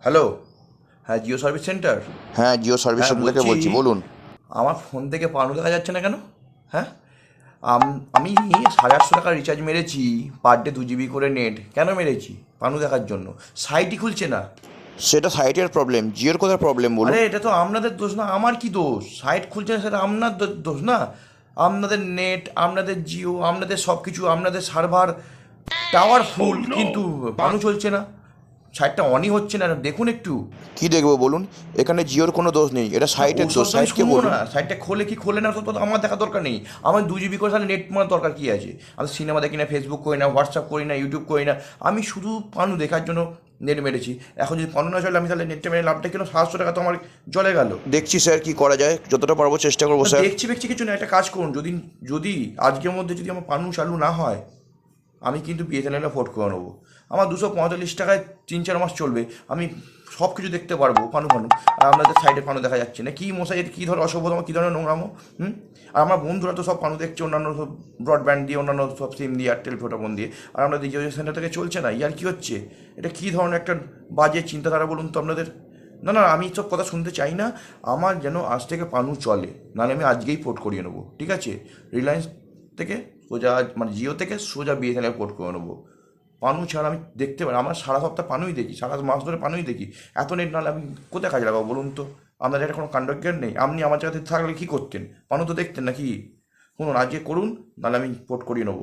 Hello? হ্যাঁ Jio service centre? হ্যাঁ Jio service হ্যাঁ, সেন্টার থেকে বলছি- বলছি বলুন। আমার ফোন থেকে পানু দেখা যাচ্ছে না কেন? হ্যাঁ? আমি সাড়ে আটশো টাকা রিচার্জ মেরেছি পার ডে দু জিবি করে নেট কেন মেরেছি? পানু দেখার জন্য। সাইটই খুলছে না। সেটা সাইটের প্রবলেম জিওর কোথায় প্রবলেম বলুন? আরে এটা তো আপনাদের দোষ না আমার কি দোষ? সাইট খুলছে না সেটা আপনার দোষ না? আপনাদের নেট আপনাদের জিও আপনাদের সব কিছু আপনাদের সার্ভার টাওয়ার ফুল কিন্তু পানু চলছে না। সাইটটা অনই হচ্ছে না দেখুন একটু। কি দেখব বলুন? এখানে জিওর কোনো দোষ নেই এটা সাইটের দোষ সাইটকে বলুন। না সাইটটা খোলে কি খোলে না সব তো আমার দেখা দরকার নেই। আমার দু জিবি করে তাহলে নেট মারার দরকার কি আছে? আমি সিনেমা দেখি না ফেসবুক করি না হোয়াটসঅ্যাপ করি না ইউটিউব করি না। আমি শুধু পানু দেখার জন্য নেট মেরেছি। এখন যদি পানু না চলে আমি তাহলে নেটটা মেরে লাভটা কিলো সাতশো টাকা তো আমার জলে গেল। দেখছি স্যার কি করা যায় যতটা পারব চেষ্টা করব স্যার। দেখছি দেখছি কিছু না একটা কাজ করুন। যদি যদি আজকের মধ্যে যদি আমার পানু চালু না হয় আমি কিন্তু বিএসএনএলে ফোর্ট করে নেব। আমার দুশো পঁয়তাল্লিশ টাকায় তিন চার মাস চলবে। আমি সব কিছু দেখতে পারব পানু ফানু। আর আপনাদের সাইডে পানু দেখা যাচ্ছে না। কী মশাই, এটা কী ধরনের অসভ্যতম কী ধরনের নোংরামো? হুম? আর আমার বন্ধুরা তো সব পানু দেখছে, অন্যান্য সব ব্রডব্যান্ড দিয়ে, অন্যান্য সব সিম দিয়ে এয়ারটেল ফোটাফোন দিয়ে। আর আমাদের জিও সেন্টার থেকে চলছে না। ইয়ার কী হচ্ছে? এটা কী ধরনের একটা বাজে চিন্তাধারা বলুন তো আপনাদের? না না, আমি সব কথা শুনতে চাই না। আমার যেন আজ থেকে পানু চলে। নাহলে আমি আজকেই পোর্ট করিয়ে নেব। ঠিক আছে? রিলায়েন্স থেকে সোজা মানে জিও থেকে সোজা বিএসএনএল পোর্ট করে নেব। পানু ছাড়া আমি দেখতে পারি আমার সারা সপ্তাহ পানুই দেখি, সারা মাস ধরে পানুই দেখি। এত নেট নাহলে আমি কোথায় কাজে লাগাবো বলুন তো? আপনার এটা কোনো কাণ্ডজ্ঞান নেই। আপনি আমার জায়গাতে থাকলে কী করতেন? পানু তো দেখতেন না কি শুনুন, আজকে করুন, নাহলে আমি পোর্ট করিয়ে নেব।